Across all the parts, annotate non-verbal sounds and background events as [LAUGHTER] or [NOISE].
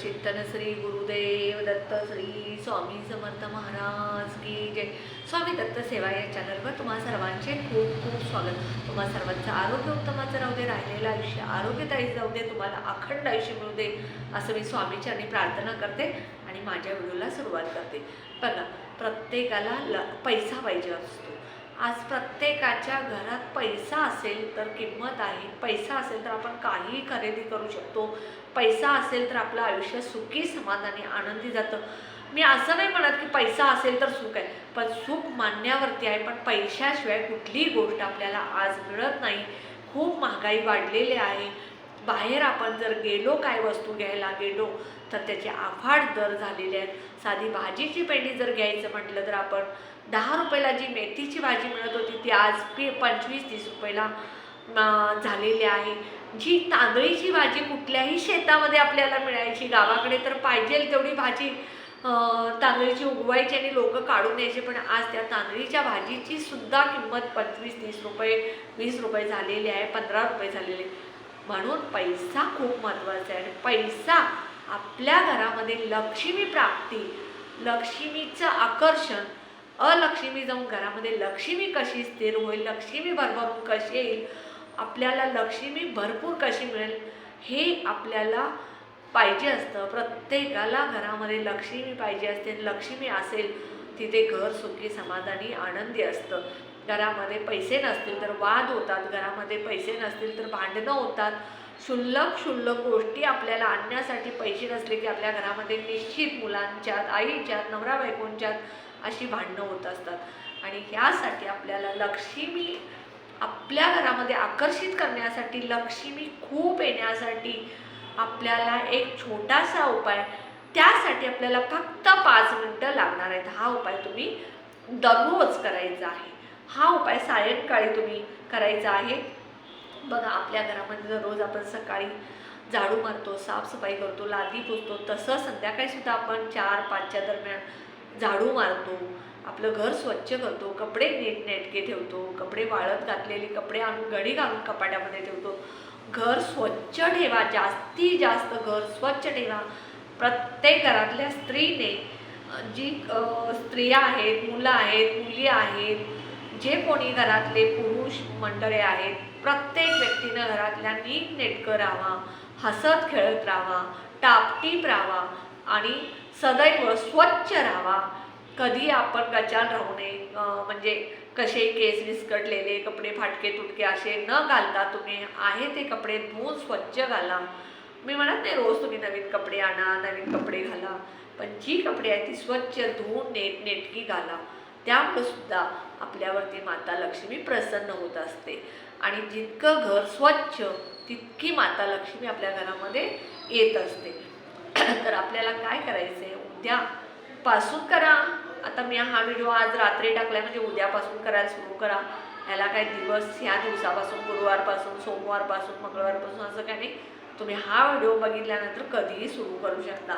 चिंतन श्री गुरुदेव दत्त श्री स्वामी समर्थ महाराज की जय. स्वामी दत्त सेवा या चॅनलवर तुम्हा सर्वांचे खूप खूप स्वागत. तुम्हा सर्वांचं आरोग्य उत्तमाचं राहू दे राहिलेलं आयुष्य आरोग्यदायी जाऊ दे तुम्हाला अखंड आयुष्य मिळू दे असं मी स्वामीचरणी प्रार्थना करते आणि माझ्या व्हिडिओला सुरुवात करते. बघा प्रत्येकाला ल पैसा पाहिजे असतो. आज प्रत्येकाच्या घरात पैसा असेल तर किंमत आहे. पैसा असेल तर आपण काहीही खरेदी करू शकतो. पैसा असेल तर आपलं आयुष्य सुखी समाधानी आनंदी जातं. मी असं नाही म्हणत की पैसा असेल तर सुख आहे. पण सुख मानण्यावरती आहे. पण पैशाशिवाय कुठलीही गोष्ट आपल्याला आज मिळत नाही. खूप महागाई वाढलेली आहे. बाहेर आपण जर गेलो काय वस्तू घ्यायला गेलो तर त्याचे अफाट दर झालेले आहेत साधी भाजीची पेंडी जर घ्यायचं म्हटलं तर आपण दहा रुपयाला जी मेथीची भाजी मिळत होती ती आज पी पंचवीस तीस रुपयाला झालेली आहे जी तांदळीची भाजी कुठल्याही शेतामध्ये आपल्याला मिळायची गावाकडे तर पाहिजे तेवढी भाजी तांदळीची उगवायची आणि लोक काढून यायचे पण आज त्या तांदळीच्या भाजीची सुद्धा किंमत पंचवीस तीस रुपये वीस रुपये झालेली आहे पंधरा रुपये झालेले आहे. म्हणून पैसा खूप महत्त्वाचा आहे. आणि पैसा आपल्या घरामध्ये लक्ष्मी प्राप्ती लक्ष्मीचं आकर्षण अलक्ष्मी जाऊन घरामध्ये लक्ष्मी कशी स्थिर होईल लक्ष्मी भरभरून कशी येईल आपल्याला लक्ष्मी भरपूर कशी मिळेल हे आपल्याला पाहिजे असतं. प्रत्येकाला घरामध्ये लक्ष्मी पाहिजे असते. लक्ष्मी असेल तिथे घर सुखी समाधानी आनंदी असतं. घरामध्ये पैसे नसतील तर वाद होतात घरामध्ये पैसे नसतील तर भांडणं होतात. क्षुल्लक क्षुल्लक गोष्टी आपल्याला आणण्यासाठी पैसे नसले की आपल्या घरामध्ये निश्चित मुलांच्यात आईच्यात नवरा बायकोंच्यात अशी भांडणं होत असतात. आणि ह्यासाठी आपल्याला लक्ष्मी आपल्या घरामध्ये आकर्षित करण्यासाठी लक्ष्मी खूप येण्यासाठी आपल्याला एक छोटासा उपाय त्यासाठी आपल्याला फक्त पाच मिनटं लागणार आहेत. हा उपाय तुम्ही दररोज करायचा आहे. हा उपाय सायंकाळी तुम्ही करायचा आहे. बघा आपल्या घरामध्ये दररोज आपण सकाळी झाडू मारतो साफसफाई करतो लादी पुसतो. तसं संध्याकाळी सुद्धा आपण चार पाचच्या दरम्यान झाडू मारतो. आपलं घर स्वच्छ करतो कपडे नीटनेटके ठेवतो कपडे वाळत घातलेले कपडे आणून घडी घालून कपाट्यामध्ये ठेवतो. घर स्वच्छ ठेवा जास्तीत जास्त घर स्वच्छ ठेवा. प्रत्येक घरातल्या स्त्रीने जी स्त्रिया आहेत मुलं आहेत मुली आहेत जे कोणी घरातले पुरुष मंडळे आहेत प्रत्येक व्यक्तीनं घरातल्या नीट नेटकं राहावा हसत खेळत राहावा टापटीप राहावा आणि सदैव स्वच्छ राहावा. कधी आपण गचाल राहू नये म्हणजे कसे केस विस्कटलेले कपडे फाटके तुटके असे न घालता तुम्ही आहे ते कपडे धुवून स्वच्छ घाला. मी म्हणत नाही रोज तुम्ही नवीन कपडे आणा नवीन कपडे घाला पण जी कपडे आहेत ती स्वच्छ धुवून नेट नेटकी घाला. त्यामुळे सुद्धा आपल्यावरती माता लक्ष्मी प्रसन्न होत असते. आणि जितकं घर स्वच्छ तितकी माता लक्ष्मी आपल्या घरामध्ये येत असते. [CLEARS THROAT] तर आपल्याला काय करायचं आहे उद्या पासून करा. आता मी हा व्हिडिओ आज रात्री टाकलाय म्हणजे उद्यापासून करायला सुरू करा. ह्याला काय दिवस ह्या दिवसापासून गुरुवारपासून सोमवारपासून मंगळवारपासून असं काय नाही. तुम्ही हा व्हिडिओ बघितल्यानंतर कधीही सुरू करू शकता.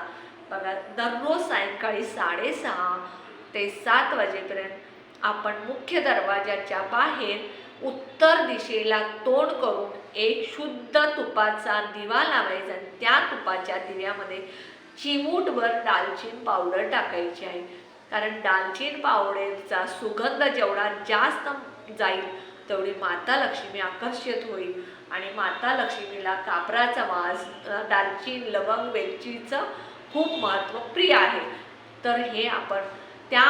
बघा दररोज सायंकाळी साडेसहा ते सात वाजेपर्यंत आपण मुख्य दरवाजाच्या बाहेर उत्तर दिशेला तोंड करून एक शुद्ध तुपाचा दिवा लावायचा आणि त्या तुपाच्या दिव्यामध्ये चिमूटभर दालचीन पावडर टाकायची आहे. कारण दालचीन पावडरचा सुगंध जेवढा जास्त जाईल तेवढी माता लक्ष्मी आकर्षित होईल. आणि माता लक्ष्मीला कापराचा वास अ, लवंग वेलचीचं खूप महत्त्व प्रिय आहे. तर हे आपण त्या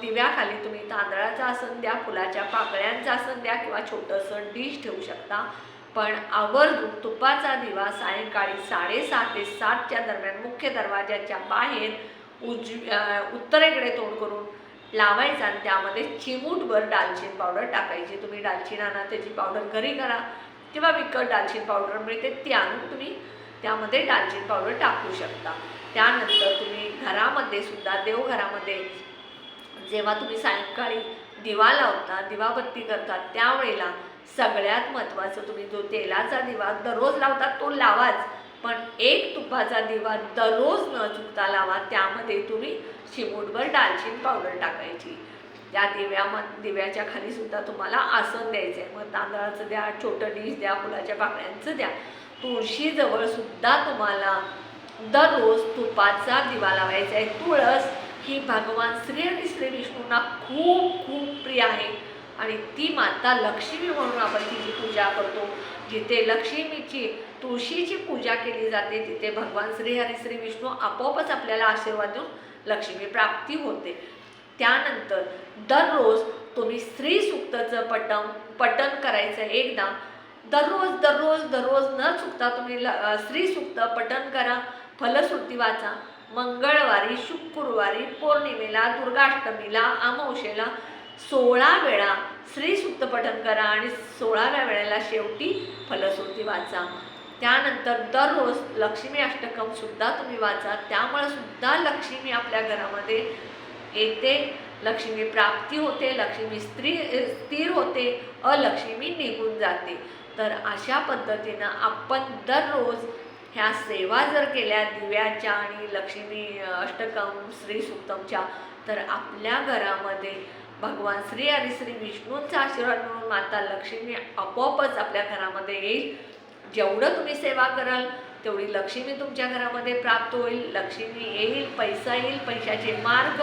दिव्याखाली तुम्ही तांदळाचं आसन द्या फुलाच्या पाकळ्यांचं आसन द्या किंवा छोटंसं डिश ठेवू शकता. पण आवर्जून तुपाचा दिवा सायंकाळी साडेसहा ते सातच्या दरम्यान मुख्य दरवाजाच्या बाहेर उज उत्तरेकडे तोंड करून लावायचा आणि त्यामध्ये चिमूटभर डालचीन पावडर टाकायची. तुम्ही डालचीन आणा त्याची पावडर घरी करा किंवा विकत डालचीन पावडर मिळते ती आणून तुम्ही त्यामध्ये डालचीन पावडर टाकू शकता. त्यानंतर तुम्ही घरामध्ये सुद्धा देवघरामध्ये जेव्हा तुम्ही सायंकाळी दिवा लावता दिवाबत्ती करता त्यावेळेला सगळ्यात महत्त्वाचं तुम्ही जो तेलाचा दिवा दररोज लावता तो लावाच. पण एक तुपाचा दिवा दररोज न चुकता लावा त्यामध्ये तुम्ही चिमूटभर दालचिनी पावडर टाकायची. त्या दिव्याम दिव्याच्या खाली सुद्धा तुम्हाला आसन द्यायचं आहे मग तांदळाचं द्या छोटं डिश द्या फुलाच्या पाकळ्यांचं द्या. तुळशीजवळ सुद्धा तुम्हाला दररोज तुपाचा दिवा लावायचा आहे तुळस ही भगवान श्री आणि श्री विष्णूंना खूप खूप प्रिय आहे. आणि ती माता लक्ष्मी म्हणून आपण तिची पूजा करतो. जिथे लक्ष्मीची तुळशीची पूजा केली जाते तिथे भगवान श्री हरी श्री विष्णू आपोआपच आपल्याला आशीर्वाद देऊन लक्ष्मी प्राप्ती होते. त्यानंतर दररोज तुम्ही स्त्री सुक्तचं पटन पठण करायचं एकदा. दररोज दररोज दररोज न चुकता तुम्ही ल स्त्री सुक्त पठण करा फलश्रुती वाचा. मंगळवारी शुक्रवारी पौर्णिमेला दुर्गाष्टमीला अमावशेला सोळा वेळा श्री सुप्तपठन करा आणि सोळाव्या वेळेला शेवटी फलश्रुती वाचा. त्यानंतर दररोज लक्ष्मी अष्टकम सुद्धा तुम्ही वाचा. त्यामुळे सुद्धा लक्ष्मी आपल्या घरामध्ये येते. लक्ष्मी प्राप्ती होते लक्ष्मी स्त्री स्थिर होते अलक्ष्मी निघून जाते. तर अशा पद्धतीनं आपण दररोज ह्या सेवा जर केल्या दिव्याच्या आणि लक्ष्मी अष्टकम श्री सुक्तमच्या तर आपल्या घरामध्ये भगवान श्री हरी श्री विष्णूंचा आशीर्वाद म्हणून माता लक्ष्मी आपोआपच आपल्या घरामध्ये येईल. जेवढं तुम्ही सेवा कराल तेवढी लक्ष्मी तुमच्या घरामध्ये प्राप्त होईल. लक्ष्मी येईल पैसा येईल पैशाचे मार्ग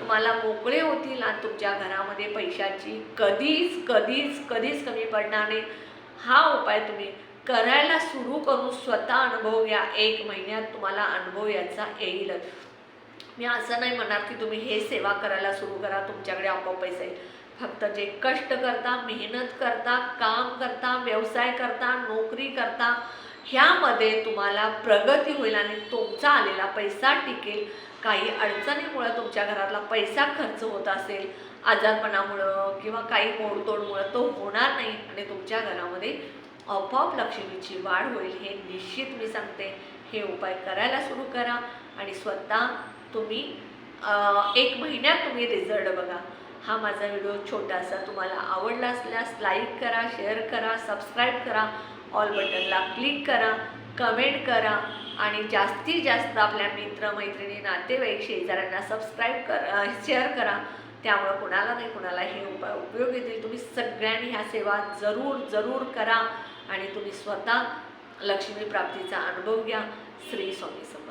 तुम्हाला मोकळे होतील आणि तुमच्या घरामध्ये पैशाची कधीच कधीच कधीच कमी पडणार नाही. हा उपाय तुम्ही करायला सुरू करून स्वतः अनुभव घ्या एक महिन्यात तुम्हाला अनुभव याचा येईलच मी असं नाही म्हणणार की तुम्ही हे सेवा करायला सुरू करा तुमच्याकडे आपोआप पैसे येईल फक्त जे कष्ट करता मेहनत करता काम करता व्यवसाय करता नोकरी करता ह्यामध्ये तुम्हाला प्रगती होईल आणि तुमचा आलेला पैसा टिकेल. काही अडचणीमुळं तुमच्या घरातला पैसा खर्च होत असेल आजारपणामुळं किंवा काही मोडतोडमुळं तो होणार नाही आणि तुमच्या घरामध्ये आपोआप लक्ष्मीची वाढ होईल हे निश्चित मी सांगते. हे उपाय करायला सुरू करा आणि स्वतः तुम्ही एक महिन्यात तुम्ही रिझल्ट बघा. हा माझा व्हिडिओ छोटासा तुम्हाला आवडला असल्यास लाईक करा शेअर करा सबस्क्राईब करा ऑल बटनला क्लिक करा कमेंट करा आणि जास्तीत जास्त आपल्या मित्रमैत्रिणी नातेवाईक शेजाऱ्यांना सबस्क्राईब करा शेअर करा. त्यामुळं कुणाला नाही कुणाला हे उपाय उपयोग येतील. तुम्ही सगळ्यांनी ह्या सेवा जरूर जरूर करा. आणि तुम्ही स्वतः लक्ष्मी प्राप्तीचा अनुभव घ्या. श्री स्वामी समर्थ.